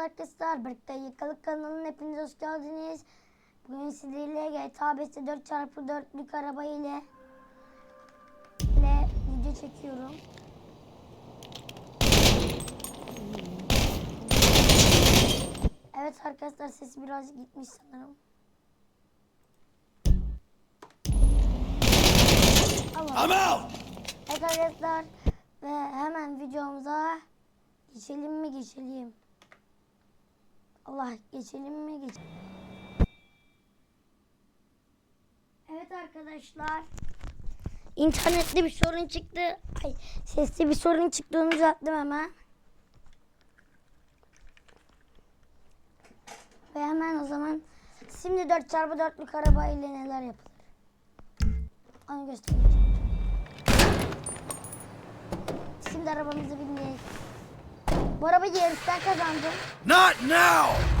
arkadaşlar. Birlikte Yıkalık kanalının hepiniz hoş geldiniz. Bugün sizlerle GTA 5'te 4x4'lük araba ile ile video çekiyorum. Evet arkadaşlar sesi biraz gitmiş sanırım. Ama! Evet arkadaşlar ve hemen videomuza geçelim mi geçelim. Allah geçelim mi geçelim. Evet arkadaşlar. İnternette bir sorun çıktı. Ay sesli bir sorun çıktı onu düzelttim hemen. Ve hemen o zaman şimdi 4x4'lük araba ile neler yapılır. Onu göstereceğim. Şimdi arabamızı bindik. Bu arabayı yarıştan kazandım. Not now!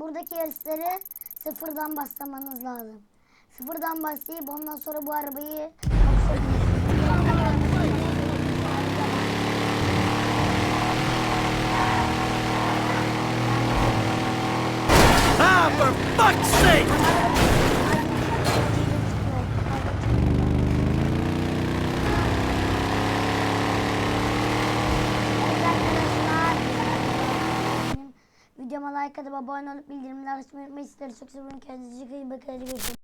Buradaki yarışları sıfırdan başlamanız lazım. Sıfırdan başlayıp ondan sonra bu arabayı Ah, for fuck's sake! Evet arkadaşlar. Benim Videoma like atıp abone olup bildirimleri açmayı unutmayın. Sizleri çok seviyorum. Kendinize iyi bakın.